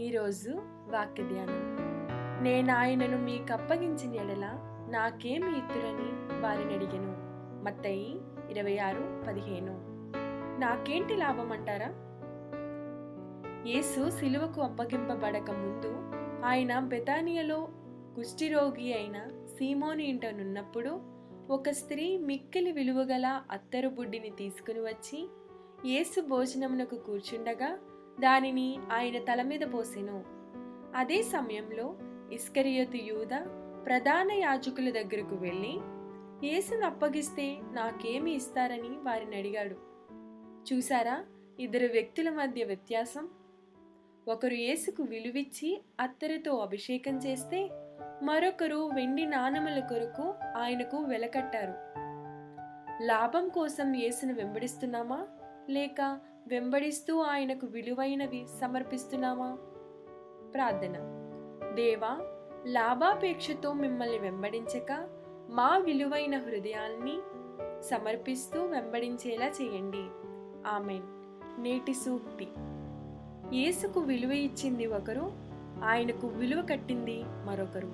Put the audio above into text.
ఈరోజు వాక్య ధ్యానం. నేను ఆయనను మీకు అప్పగించిన ఎడల నాకేమి ఇత్తురని వారిని అడిగాను. మత్తయి ఇరవై ఆరు పదిహేను. నాకేంటి లాభం అంటారా? యేసు సిలువకు అప్పగింపబడక ముందు ఆయన బెతానియలో కుష్టిరోగి అయిన సీమోని ఇంటనున్నప్పుడు ఒక స్త్రీ మిక్కిలి విలువగల అత్తరు బుడ్డిని తీసుకుని వచ్చి యేసు భోజనమునకు కూర్చుండగా దానిని ఆయన తల మీద పోసెను. అదే సమయంలో ఇస్కరియతు యూద ప్రధాన యాజకుల దగ్గరకు వెళ్ళి యేసును అప్పగిస్తే నాకేమి ఇస్తారని వారిని అడిగాడు. చూసారా ఇద్దరు వ్యక్తుల మధ్య వ్యత్యాసం. ఒకరు యేసుకు విలువిచ్చి అత్తరితో అభిషేకం చేస్తే మరొకరు వెండి నాణముల కొరకు ఆయనకు వెలకట్టారు. లాభం కోసం యేసును వెంబడిస్తున్నామా? లేక వెంబడిస్తూ ఆయనకు విలువైనవి సమర్పిస్తున్నామా? ప్రార్థన. దేవా లాభాపేక్షతో మిమ్మల్ని వెంబడించక మా విలువైన హృదయాల్ని సమర్పిస్తూ వెంబడించేలా చేయండి. ఆమెన్. నేటి సూక్తి. యేసుకు విలువ ఇచ్చింది ఒకరు ఆయనకు విలువ కట్టింది మరొకరు.